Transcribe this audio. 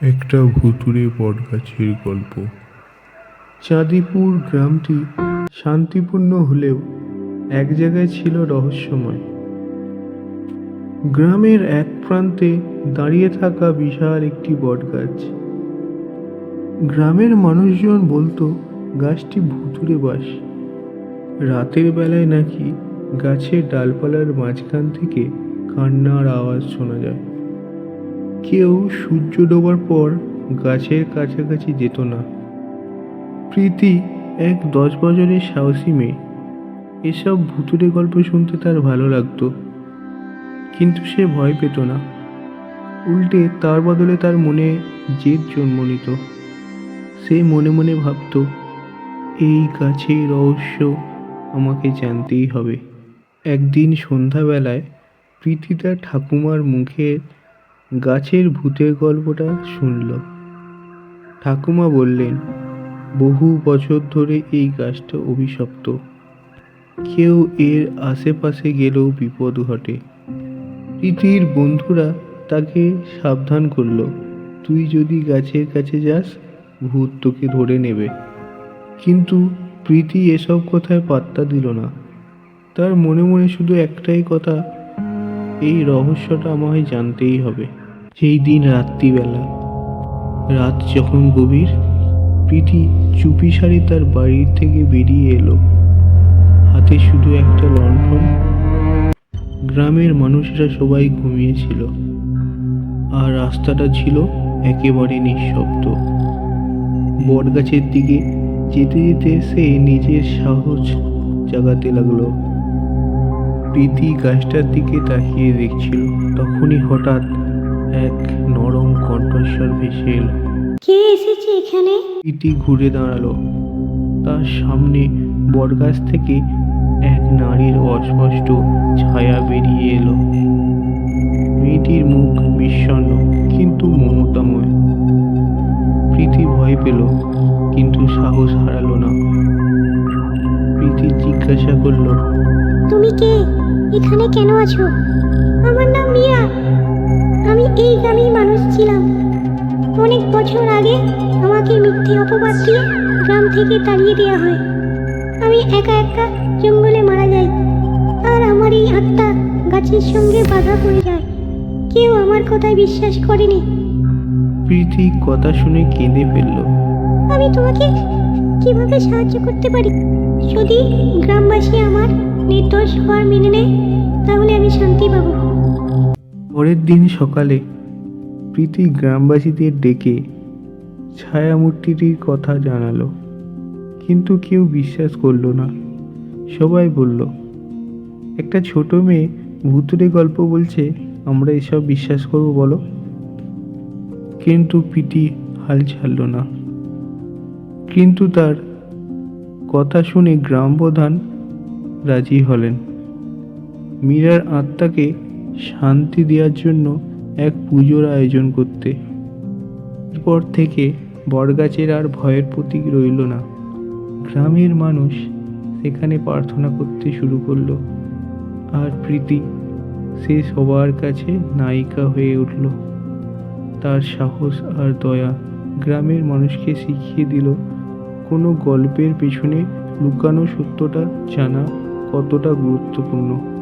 একটা ভুতুড়ে বটগাছের গল্প। চাঁদিপুর গ্রামটি শান্তিপূর্ণ হলেও এক জায়গায় ছিল রহস্যময়। গ্রামের এক প্রান্তে দাঁড়িয়ে থাকা বিশাল একটি বটগাছ। গ্রামের মানুষজন বলতো, গাছটি ভুতুড়ে বাস। রাতের বেলায় নাকি গাছের ডালপালার মাঝখান থেকে কান্নার আওয়াজ শোনা যায়। কেউ সূর্য ডোবার পর গাছের কাছাকাছি যেত না। প্রীতি এক দশ বছরের সাহসী মেয়ে। এসব ভুতুরে গল্প শুনতে তার ভালো লাগতো। কিন্তু সে ভয় পেত না। উল্টে তার বদলে তার মনে জেদ জন্ম নিত। সে মনে মনে ভাবত, এই গাছের রহস্য আমাকে জানতেই হবে। একদিন সন্ধ্যাবেলায় প্রীতি তার ঠাকুমার মুখে গাছের ভূতের গল্পটা শুনল। ঠাকুমা বললেন, বহু বছর ধরে এই গাছটা অভিশপ্ত। কেউ এর আশেপাশে গেলেও বিপদ ঘটে। প্রীতির বন্ধুরা তাকে সাবধান করল, তুই যদি গাছের কাছে যাস, ভূত তোকে ধরে নেবে। কিন্তু প্রীতি এসব কথায় পাত্তা দিল না। তার মনে মনে শুধু একটাই কথা এই রহস্যটা আমায় জানতেই হবে। সেই দিন রাত্রিবেলা, রাত যখন গভীর, প্রীতি চুপি সারি তার বাড়ির থেকে বেরিয়ে এলো। হাতে শুধু একটা লণ্ঠন। গ্রামের মানুষরা সবাই ঘুমিয়েছিল। আর রাস্তাটা ছিল একেবারে নিঃশব্দ। বটগাছের দিকে যেতে যেতে সে নিজের সাহস জাগাতে লাগল। প্রীতি গাছটার দিকে তাকিয়ে দেখছিল। তখনই হঠাৎ এক নরম কণ্ঠস্বর ভেসে এলো। কে এসেছে এখানে? প্রীতি ঘুরে দাঁড়াল। তার সামনে বটগাছ থেকে এক নারীর অস্পষ্ট ছায়া বেরিয়ে এলো। মেয়েটির মুখ বিষণ্ণ কিন্তু মমতাময়। প্রীতি ভয় পেল কিন্তু সাহস হারালো না। প্রীতি জিজ্ঞাসা করল তুমি কে? এখানে কেন আছো? আমার নাম মীরা। আমি এই গ্রামেই মানুষ ছিলাম। অনেক বছর আগে আমাকে মিথ্যে অপবাদ দিয়ে গ্রাম থেকে তাড়িয়ে দেওয়া হয়। আমি একা একা জঙ্গলে মারা যাই। আর আমার এই আত্মা গাছের সঙ্গে বাধা পড়ে যায়। কেউ আমার কথায় বিশ্বাস করেনি। প্রীতি কথা শুনে কেঁদে ফেলল। আমি তোমাকে কীভাবে সাহায্য করতে পারি? যদি গ্রামবাসী আমার পরের দিন সকালে প্রীতি গ্রামবাসীদের ডেকে ছায়ামূর্তিটির কথা জানালো। কিন্তু কেউ বিশ্বাস করল না। সবাই বলল, একটা ছোট মেয়ে ভুতুরে গল্প বলছে, আমরা এসব বিশ্বাস করব বলো? কিন্তু প্রীতি হাল ছাড়ল না। কিন্তু তার কথা শুনে গ্রাম প্রধান রাজি হলেন। মীরার আত্মাকে শান্তি দেওয়ার জন্য এক পুজোর আয়োজন করতে। এরপর থেকে বটগাছের আর ভয়ের প্রতীক রইল না। গ্রামের মানুষ সেখানে প্রার্থনা করতে শুরু করল। আর প্রীতি সে সবার কাছে নায়িকা হয়ে উঠল। তার সাহস আর দয়া গ্রামের মানুষকে শিখিয়ে দিল, কোনো গল্পের পেছনে লুকানো সত্যটা জানা কতটা গুরুত্বপূর্ণ।